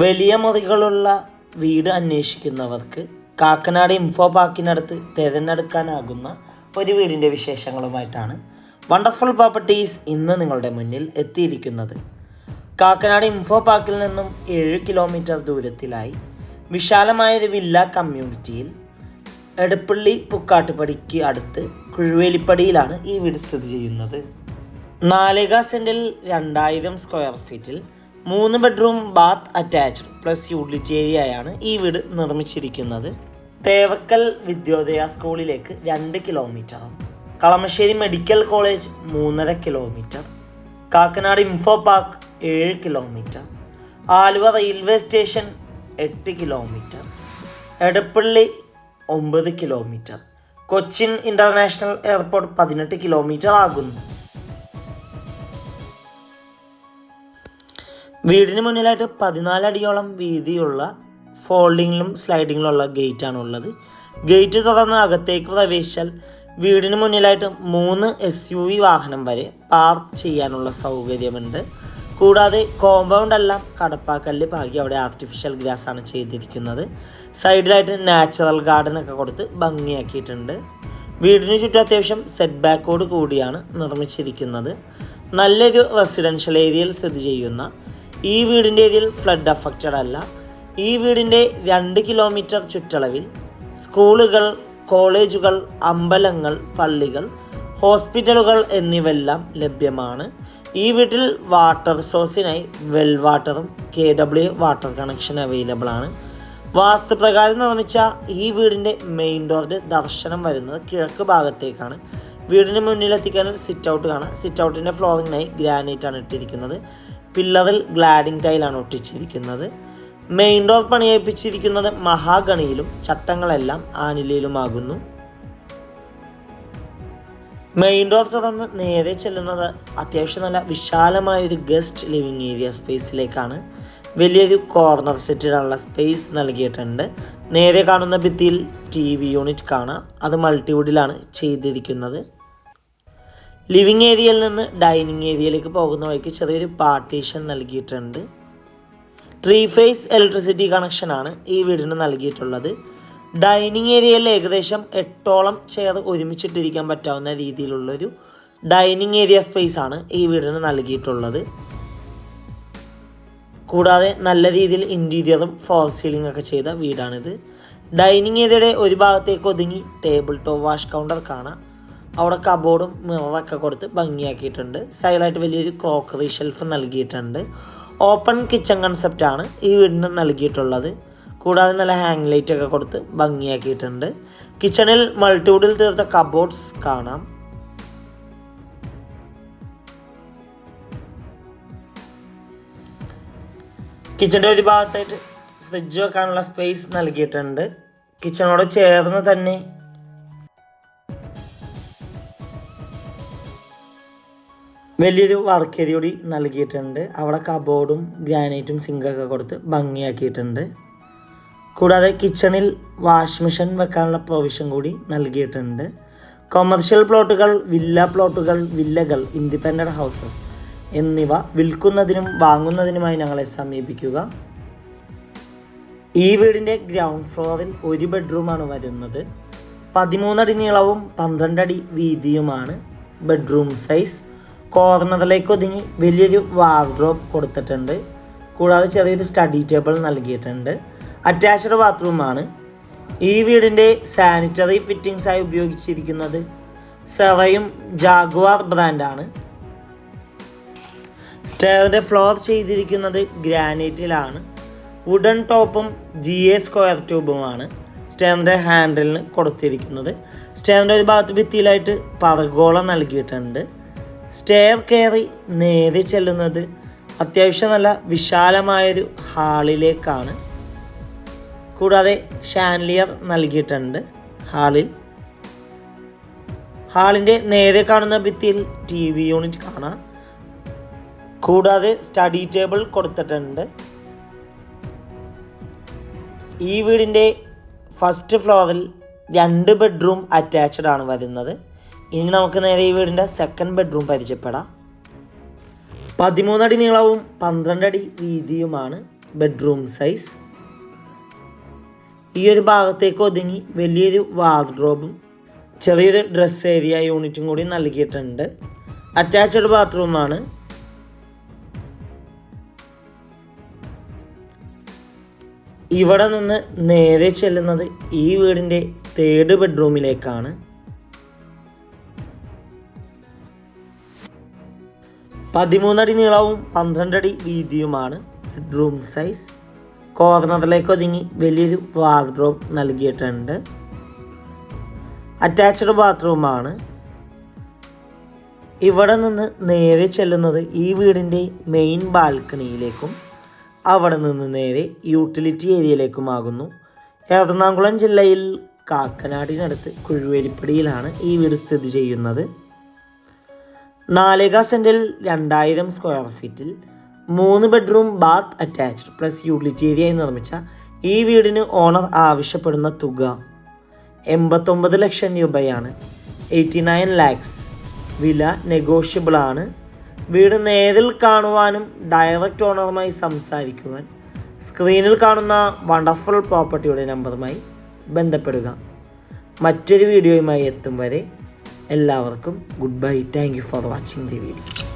വലിയ മുറികളുള്ള വീട് അന്വേഷിക്കുന്നവർക്ക് കാക്കനാട് ഇൻഫോ പാർക്കിനടുത്ത് തിരഞ്ഞെടുക്കാനാകുന്ന ഒരു വീടിന്റെ വിശേഷങ്ങളുമായിട്ടാണ് വണ്ടർഫുൾ പ്രോപ്പർട്ടീസ് ഇന്ന് നിങ്ങളുടെ മുന്നിൽ എത്തിയിരിക്കുന്നത്. കാക്കനാട് ഇൻഫോ പാർക്കിൽ നിന്നും ഏഴ് കിലോമീറ്റർ ദൂരത്തിലായി വിശാലമായൊരു വില്ല കമ്മ്യൂണിറ്റിയിൽ എടപ്പള്ളി പുക്കാട്ടുപടിക്ക് അടുത്ത് കുഴുവേലിപ്പടിയിലാണ് ഈ വീട് സ്ഥിതി ചെയ്യുന്നത്. നാലേക സെന്റിൽ രണ്ടായിരം സ്ക്വയർ ഫീറ്റിൽ മൂന്ന് bedroom bath attached plus utility ഏരിയയാണ് ഈ വീട് നിർമ്മിച്ചിരിക്കുന്നത്. തേവക്കൽ വിദ്യോദയ സ്കൂളിലേക്ക് രണ്ട് കിലോമീറ്റർ കളമശ്ശേരി മെഡിക്കൽ കോളേജ് മൂന്നര കിലോമീറ്റർ കാക്കനാട് ഇൻഫോ പാർക്ക് ഏഴ് കിലോമീറ്റർ ആലുവ റെയിൽവേ സ്റ്റേഷൻ എട്ട് കിലോമീറ്റർ എടപ്പള്ളി ഒമ്പത് കിലോമീറ്റർ കൊച്ചിൻ ഇന്റർനാഷണൽ എയർപോർട്ട് പതിനെട്ട് കിലോമീറ്റർ ആകുന്നു. വീടിന് മുന്നിലായിട്ട് പതിനാല് അടിയോളം വീതിയുള്ള ഫോൾഡിങ്ങിലും സ്ലൈഡിങ്ങിലുള്ള ഗേറ്റാണ് ഉള്ളത് ഗേറ്റ് തുറന്ന് അകത്തേക്ക് പ്രവേശിച്ചാൽ വീടിന് മുന്നിലായിട്ട് മൂന്ന് എസ് യു വി വാഹനം വരെ പാർക്ക് ചെയ്യാനുള്ള സൗകര്യമുണ്ട്. കൂടാതെ കോമ്പൗണ്ട് എല്ലാം കടപ്പാക്കല്ല് പാകി അവിടെ ആർട്ടിഫിഷ്യൽ ഗ്രാസ് ആണ് ചെയ്തിരിക്കുന്നത്. സൈഡിലായിട്ട് നാച്ചുറൽ ഗാർഡൻ ഒക്കെ കൊടുത്ത് ഭംഗിയാക്കിയിട്ടുണ്ട്. വീടിന് ചുറ്റും അത്യാവശ്യം സെറ്റ് ബാക്കോട് കൂടിയാണ് നിർമ്മിച്ചിരിക്കുന്നത്. നല്ലൊരു റെസിഡൻഷ്യൽ ഏരിയയിൽ സ്ഥിതി ചെയ്യുന്ന ഈ വീടിന്റെ ഇതിൽ ഫ്ലഡ് അഫക്റ്റഡ് അല്ല. ഈ വീടിന്റെ രണ്ട് കിലോമീറ്റർ ചുറ്റളവിൽ സ്കൂളുകൾ കോളേജുകൾ അമ്പലങ്ങൾ പള്ളികൾ ഹോസ്പിറ്റലുകൾ എന്നിവയെല്ലാം ലഭ്യമാണ്. ഈ വീട്ടിൽ വാട്ടർ സോഴ്സിനായി വെൽ വാട്ടറും K W water connection available ആണ്. വാസ്തുപ്രകാരം നിർമ്മിച്ച ഈ വീടിന്റെ മെയിൻ ഡോറിന്റെ ദർശനം വരുന്നത് കിഴക്ക് ഭാഗത്തേക്കാണ്. വീടിന് മുന്നിലെത്തിക്കാൻ സിറ്റ് ഔട്ട് കാണാം. സിറ്റ് ഔട്ടിന്റെ ഫ്ലോറിങ്ങിനായി ഗ്രാനൈറ്റ് ആണ് ഇട്ടിരിക്കുന്നത്. പില്ലറിൽ ഗ്ലാഡിംഗ് ടൈലാണ് ഒട്ടിച്ചിരിക്കുന്നത്. മെയിൻ ഡോർ പണിയിപ്പിച്ചിരിക്കുന്നത് മഹാഗണിയിലും ചട്ടങ്ങളെല്ലാം ആനിലയിലുമാകുന്നു. മെയിൻ ഡോർ തുറന്ന് നേരെ ചെല്ലുന്നത് അത്യാവശ്യം നല്ല വിശാലമായ ഒരു ഗസ്റ്റ് ലിവിങ് ഏരിയ സ്പേസിലേക്കാണ്. വലിയൊരു കോർണർ സെറ്റിലുള്ള സ്പേസ് നൽകിയിട്ടുണ്ട്. നേരെ കാണുന്ന ഭിത്തിയിൽ ടി വി യൂണിറ്റ് കാണാം. അത് മൾട്ടിവുഡിലാണ് ചെയ്തിരിക്കുന്നത്. ലിവിങ് ഏരിയയിൽ നിന്ന് ഡൈനിങ് ഏരിയയിലേക്ക് പോകുന്ന വഴിക്ക് ചെറിയൊരു പാർട്ടീഷൻ നൽകിയിട്ടുണ്ട്. ത്രീ ഫേസ് ഇലക്ട്രിസിറ്റി കണക്ഷനാണ് ഈ വീടിന് നൽകിയിട്ടുള്ളത്. ഡൈനിങ് ഏരിയയിൽ ഏകദേശം എട്ടോളം ചെയർ ഒരുമിച്ചിട്ടിരിക്കാൻ പറ്റാവുന്ന രീതിയിലുള്ളൊരു ഡൈനിങ് ഏരിയ സ്പേസ് ആണ് ഈ വീടിന് നൽകിയിട്ടുള്ളത്. കൂടാതെ നല്ല രീതിയിൽ ഇന്റീരിയറും ഫോർ സീലിംഗ് ഒക്കെ ചെയ്ത വീടാണിത്. ഡൈനിങ് ഏരിയയുടെ ഒരു ഭാഗത്തേക്ക് ഒതുങ്ങി ടേബിൾ ടോപ്പ് വാഷ് കൗണ്ടർ കാണാം. അവിടെ കബോർഡും മിററൊക്കെ കൊടുത്ത് ഭംഗിയാക്കിയിട്ടുണ്ട്. സ്റ്റൈലായിട്ട് വലിയൊരു ക്രോക്കറി ഷെൽഫ് നൽകിയിട്ടുണ്ട്. ഓപ്പൺ കിച്ചൺ കൺസെപ്റ്റാണ് ഈ വീടിന് നൽകിയിട്ടുള്ളത്. കൂടാതെ നല്ല ഹാങ് ലൈറ്റ് ഒക്കെ കൊടുത്ത് ഭംഗിയാക്കിയിട്ടുണ്ട്. കിച്ചണിൽ മൾട്ടിവുഡിൽ തീർത്ത കബോർഡ്സ് കാണാം. കിച്ചന്റെ ഒരു ഭാഗത്തായിട്ട് ഫ്രിഡ്ജ് വെക്കാനുള്ള സ്പേസ് നൽകിയിട്ടുണ്ട്. കിച്ചണോട് ചേർന്ന് തന്നെ വലിയൊരു വർക്ക് ഏരിയ കൂടി നൽകിയിട്ടുണ്ട് അവിടെ കബോർഡും ഗ്രാനൈറ്റും സിങ്കൊക്കെ കൊടുത്ത് ഭംഗിയാക്കിയിട്ടുണ്ട്. കൂടാതെ കിച്ചണിൽ വാഷ് മെഷീൻ വെക്കാനുള്ള പ്രൊവിഷൻ കൂടി നൽകിയിട്ടുണ്ട്. കൊമേർഷ്യൽ പ്ലോട്ടുകൾ വില്ല പ്ലോട്ടുകൾ വില്ലകൾ ഇൻഡിപെൻഡന്റ് ഹൗസസ് എന്നിവ വിൽക്കുന്നതിനും വാങ്ങുന്നതിനുമായി ഞങ്ങളെ സമീപിക്കുക. ഈ വീടിന്റെ ഗ്രൗണ്ട് ഫ്ലോറിൽ ഒരു ബെഡ്റൂമാണ് വരുന്നത്. പതിമൂന്നടി നീളവും പന്ത്രണ്ടടി വീതിയുമാണ് ബെഡ്റൂം സൈസ് കോർണറിലേക്ക് ഒതുങ്ങി വലിയൊരു വാർഡ്രോബ് കൊടുത്തിട്ടുണ്ട്. കൂടാതെ ചെറിയൊരു സ്റ്റഡി ടേബിൾ നൽകിയിട്ടുണ്ട്. അറ്റാച്ച്ഡ് ബാത്റൂമാണ് ഈ വീടിന്റെ സാനിറ്ററി ഫിറ്റിംഗ്സായി ഉപയോഗിച്ചിരിക്കുന്നത് സെറയും ജാഗ്വാർ ബ്രാൻഡാണ് സ്റ്റെയറിന്റെ ഫ്ലോർ ചെയ്തിരിക്കുന്നത് ഗ്രാനൈറ്റിലാണ് വുഡൻ ടോപ്പും ജി എ സ്ക്വയർ ട്യൂബുമാണ് സ്റ്റെയറിന്റെ ഹാൻഡിലിന് കൊടുത്തിരിക്കുന്നത്. സ്റ്റെയറിന്റെ ഒരു ഭാഗത്ത് ഭിത്തിയിലായിട്ട് പറഗോളം നൽകിയിട്ടുണ്ട്. സ്റ്റെയർ കയറി നേരെ ചെല്ലുന്നത് അത്യാവശ്യം നല്ല വിശാലമായൊരു ഹാളിലേക്കാണ്. കൂടാതെ ഷാൻലിയർ നൽകിയിട്ടുണ്ട് ഹാളിൽ. ഹാളിന്റെ നേരെ കാണുന്ന ഭിത്തിയിൽ ടി വി യൂണിറ്റ് കാണാം. കൂടാതെ സ്റ്റഡി ടേബിൾ കൊടുത്തിട്ടുണ്ട്. ഈ വീടിന്റെ ഫസ്റ്റ് ഫ്ലോറിൽ രണ്ട് ബെഡ്റൂം അറ്റാച്ച്ഡ് ആണ് വരുന്നത്. ഇനി നമുക്ക് നേരെ ഈ വീടിന്റെ സെക്കൻഡ് ബെഡ്റൂം പരിചയപ്പെടാം. പതിമൂന്നടി നീളവും പന്ത്രണ്ടടി വീതിയുമാണ് ബെഡ്റൂം സൈസ് ഈ ഒരു ഭാഗത്തേക്ക് ഒതുങ്ങി വലിയൊരു വാർഡ്രോബും ചെറിയൊരു ഡ്രസ് ഏരിയ യൂണിറ്റും കൂടി നൽകിയിട്ടുണ്ട്. അറ്റാച്ച്ഡ് ബാത്റൂമാണ് ഇവിടെ നിന്ന് നേരെ ചെല്ലുന്നത് ഈ വീടിന്റെ തേർഡ് ബെഡ്റൂമിലേക്കാണ് പതിമൂന്നടി നീളവും പന്ത്രണ്ടടി വീതിയുമാണ് ബെഡ്റൂം സൈസ് കോർണറിലേക്ക് ഒതുങ്ങി വലിയൊരു വാർഡ്രോബ് നൽകിയിട്ടുണ്ട്. അറ്റാച്ച്ഡ് ബാത്റൂമാണ് ഇവിടെ നിന്ന് നേരെ ചെല്ലുന്നത് ഈ വീടിന്റെ മെയിൻ ബാൽക്കണിയിലേക്കും അവിടെ നിന്ന് നേരെ യൂട്ടിലിറ്റി ഏരിയയിലേക്കുമാകുന്നു എറണാകുളം ജില്ലയിൽ കാക്കനാടിനടുത്ത് കുഴുവേലിപ്പടിയിലാണ് ഈ വീട് സ്ഥിതി ചെയ്യുന്നത്. നാലേക സെന്റിൽ രണ്ടായിരം സ്ക്വയർ ഫീറ്റിൽ മൂന്ന് bedroom bath attached plus utility ഏരിയയായി നിർമ്മിച്ച ഈ വീടിന് ഓണർ ആവശ്യപ്പെടുന്ന തുക എൺപത്തൊമ്പത് ലക്ഷം രൂപയാണ്. എയ്റ്റി നയൻ ലാക്സ് വില നെഗോഷ്യബിൾ ആണ്. വീട് നേരിൽ കാണുവാനും ഡയറക്റ്റ് ഓണറുമായി സംസാരിക്കുവാൻ സ്ക്രീനിൽ കാണുന്ന വണ്ടർഫുൾ പ്രോപ്പർട്ടിയുടെ നമ്പറുമായി ബന്ധപ്പെടുക. മറ്റൊരു വീഡിയോയുമായി എത്തും വരെ എല്ലാവർക്കും good bye. Thank you for watching the video